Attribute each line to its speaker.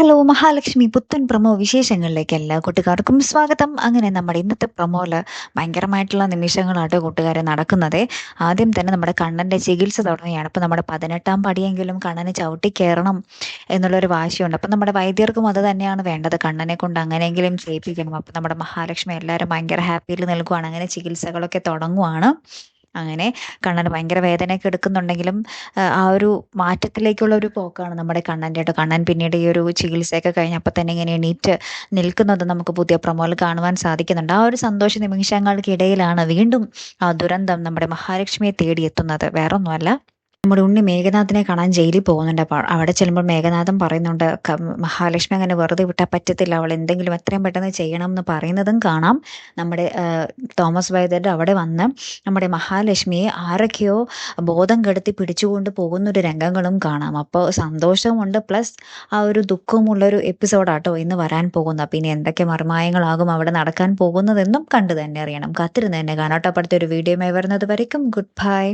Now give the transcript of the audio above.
Speaker 1: Hello Mahalakshmi. പുത്തൻ promo വിശേഷങ്ങളിലേക്ക് എല്ലാ കൂട്ടുകാർക്കും സ്വാഗതം. അങ്ങനെ നമ്മുടെ ഇന്നത്തെ പ്രമോയിൽ ഭയങ്കരമായിട്ടുള്ള നിമിഷങ്ങളാട്ടോ കൂട്ടുകാരെ നടക്കുന്നത്. ആദ്യം തന്നെ നമ്മുടെ കണ്ണന്റെ ചികിത്സ തുടങ്ങുകയാണ്. അപ്പം നമ്മുടെ പതിനെട്ടാം പടിയെങ്കിലും കണ്ണന് ചവിട്ടി കയറണം എന്നുള്ളൊരു വാശിയുണ്ട്. അപ്പം നമ്മുടെ വൈദ്യർക്കും അത് തന്നെയാണ് വേണ്ടത്. കണ്ണനെ കൊണ്ട് അങ്ങനെയെങ്കിലും ചെയ്യിപ്പിക്കണം. അപ്പം നമ്മുടെ മഹാലക്ഷ്മി എല്ലാവരും ഭയങ്കര ഹാപ്പിയിൽ നിൽക്കുവാണ്. അങ്ങനെ ചികിത്സകളൊക്കെ തുടങ്ങുവാണ്. അങ്ങനെ കണ്ണന് ഭയങ്കര വേദനയൊക്കെ എടുക്കുന്നുണ്ടെങ്കിലും ആ, ഒരു മാറ്റത്തിലേക്കുള്ള ഒരു പോക്കാണ് നമ്മുടെ കണ്ണന്റെ കേട്ടോ. കണ്ണൻ പിന്നീട് ഈ ഒരു ചികിത്സയൊക്കെ കഴിഞ്ഞപ്പോൾ തന്നെ ഇങ്ങനെ എണീറ്റ് നിൽക്കുന്നത് നമുക്ക് പുതിയ പ്രമോയിൽ കാണുവാൻ സാധിക്കുന്നുണ്ട്. ആ ഒരു സന്തോഷ നിമിഷങ്ങൾക്കിടയിലാണ് വീണ്ടും ആ ദുരന്തം നമ്മുടെ മഹാലക്ഷ്മിയെ തേടിയെത്തുന്നത്. വേറൊന്നുമല്ല. നമ്മുടെ ഉണ്ണി മേഘനാഥിനെ കാണാൻ ജയിലിൽ പോകുന്നുണ്ട്. അപ്പോൾ അവിടെ ചെല്ലുമ്പോൾ മേഘനാഥൻ പറയുന്നുണ്ട് "ക- മഹാലക്ഷ്മി അങ്ങനെ വെറുതെ വിട്ടാൽ പറ്റത്തില്ല. അവൾ എന്തെങ്കിലും എത്രയും പെട്ടെന്ന് ചെയ്യണം എന്ന് പറയുന്നതും കാണാം. നമ്മുടെ തോമസ് വൈദ്യരുടെ അവിടെ വന്ന് നമ്മുടെ മഹാലക്ഷ്മിയെ ആരൊക്കെയോ ബോധം കെടുത്തി പിടിച്ചുകൊണ്ട് പോകുന്നൊരു രംഗങ്ങളും കാണാം. അപ്പോൾ സന്തോഷമുണ്ട്. പ്ലസ് ആ ഒരു ദുഃഖമുള്ളൊരു എപ്പിസോഡാട്ടോ ഇന്ന് വരാൻ പോകുന്നത്. ഇനി എന്തൊക്കെ മർമായങ്ങളാകും അവിടെ നടക്കാൻ പോകുന്നതെന്നും കണ്ടു തന്നെ അറിയണം. കാത്തിരുന്ന് തന്നെ കാണാട്ടോ അപ്പോഴത്തെ ഒരു വീഡിയോയുമായി വരുന്നത് വരയ്ക്കും. Good bye.